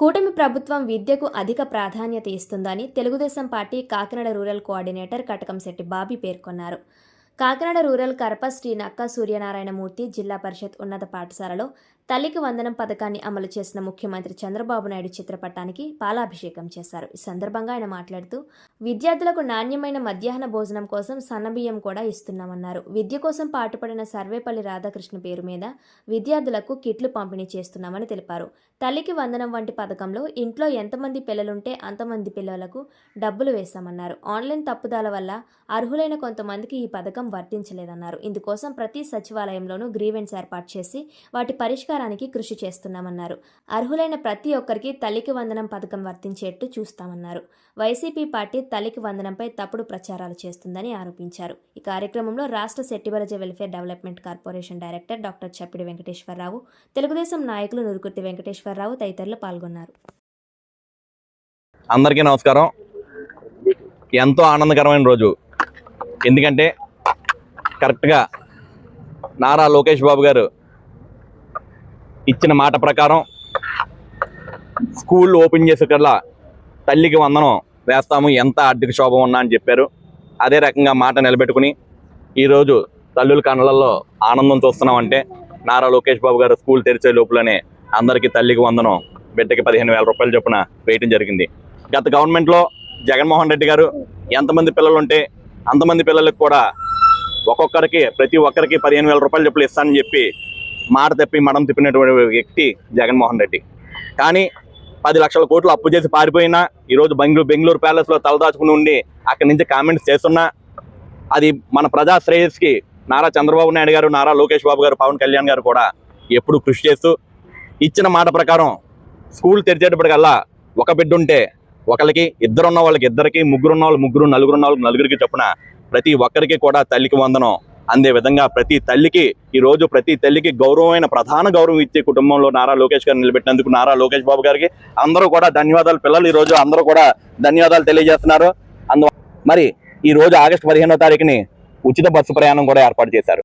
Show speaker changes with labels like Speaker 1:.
Speaker 1: కూటమి ప్రభుత్వం విద్యకు అధిక ప్రాధాన్యత ఇస్తుందని Telugu Desam party Kakinada rural coordinator Katakamsetti Bobby పేర్కొన్నారు. కాకినాడ రూరల్ కరప శ్రీ నక్క సూర్యనారాయణమూర్తి జిల్లా పరిషత్ ఉన్నత పాఠశాలలో తల్లికి వందనం పథకాన్ని అమలు చేసిన ముఖ్యమంత్రి చంద్రబాబు నాయుడు చిత్రపటానికి పాలాభిషేకం చేశారు. ఈ సందర్భంగా ఆయన మాట్లాడుతూ విద్యార్థులకు నాణ్యమైన మధ్యాహ్న భోజనం కోసం సన్నబియ్యం కూడా ఇస్తున్నామన్నారు. విద్య కోసం పాటుపడిన సర్వేపల్లి రాధాకృష్ణ పేరు మీద విద్యార్థులకు కిట్లు పంపిణీ చేస్తున్నామని తెలిపారు. తల్లికి వందనం వంటి పథకంలో ఇంట్లో ఎంతమంది పిల్లలుంటే అంతమంది పిల్లలకు డబ్బులు వేశామన్నారు. ఆన్లైన్ తప్పుదాల వల్ల అర్హులైన కొంతమందికి ఈ పథకం వర్తించలేదన్నారు. ఇందుకోసం ప్రతి సచివాలయంలోనూ గ్రీవెన్స్ ఏర్పాటు చేసి వాటి పరిష్కారానికి కృషి చేస్తున్నామన్నారు. అర్హులైన ప్రతి ఒక్కరికి తల్లికి వందనం పథకం వర్తించేట్టు చూస్తామన్నారు. వైసీపీ పార్టీ తల్లికి వందనంపై తప్పుడు ప్రచారాలు చేస్తుందని ఆరోపించారు. ఈ కార్యక్రమంలో రాష్ట్ర Settibalija welfare development corporation director doctor Chappidi Venkateswara Rao Telugu Desam నాయకులు నురుకుర్తి వెంకటేశ్వరరావు తదితరులు పాల్గొన్నారు.
Speaker 2: అందరికీ నమస్కారం. ఎంతో ఆనందకరమైన రోజు. ఎందుకంటే కరెక్ట్గా నారా లోకేష్ బాబు గారు ఇచ్చిన మాట ప్రకారం స్కూల్ ఓపెన్ చేసేకల్లా తల్లికి వందనం వేస్తాము ఎంత ఆర్థిక శోభం ఉన్నా అని చెప్పారు. అదే రకంగా మాట నిలబెట్టుకుని ఈరోజు తల్లుల కళ్ళల్లో ఆనందం చూస్తున్నామంటే నారా లోకేష్ బాబు గారు స్కూల్ తెరిచే లోపలనే అందరికీ తల్లికి వందనం బిడ్డకి పదిహేను వేల రూపాయలు చొప్పున వేయటం జరిగింది. గత గవర్నమెంట్లో జగన్మోహన్ రెడ్డి గారు ఎంతమంది పిల్లలు ఉంటే అంతమంది పిల్లలకు కూడా ఒక్కొక్కరికి ప్రతి ఒక్కరికి పదిహేను వేల రూపాయలు చెప్పులు ఇస్తానని చెప్పి మాట తప్పి మడం తిప్పినటువంటి వ్యక్తి జగన్మోహన్ రెడ్డి. కానీ పది లక్షల కోట్లు అప్పు చేసి పారిపోయినా ఈరోజు బెంగళూరు బెంగళూరు ప్యాలెస్లో తలదాచుకుని ఉండి అక్కడి నుంచి కామెంట్స్ చేస్తున్నా అది మన ప్రజా శ్రేయస్కి నారా చంద్రబాబు నాయుడు గారు నారా లోకేష్ బాబు గారు పవన్ కళ్యాణ్ గారు కూడా ఎప్పుడు కృషి చేస్తూ ఇచ్చిన మాట ప్రకారం స్కూల్ తెరిచేటప్పటికల్లా ఒక బిడ్డ ఉంటే ఒకరికి ఇద్దరు ఉన్న వాళ్ళకి ఇద్దరికి ముగ్గురు ఉన్న వాళ్ళు ముగ్గురు నలుగురు ఉన్న వాళ్ళకి నలుగురికి చొప్పున ప్రతి ఒక్కరికి కూడా తల్లికి వందనం. అందే విధంగా ప్రతి తల్లికి ఈ రోజు ప్రతి తల్లికి గౌరవమైన ప్రధాన గౌరవం ఇచ్చే కుటుంబంలో నారా లోకేష్ గారు నిలబెట్టినందుకు నారా లోకేష్ బాబు గారికి అందరూ కూడా ధన్యవాదాలు. పిల్లలు ఈ రోజు అందరూ కూడా ధన్యవాదాలు తెలియజేస్తున్నారు. అందు మరి ఈ రోజు ఆగస్టు పదిహేనో తారీఖుని ఉచిత బస్సు ప్రయాణం కూడా ఏర్పాటు చేశారు.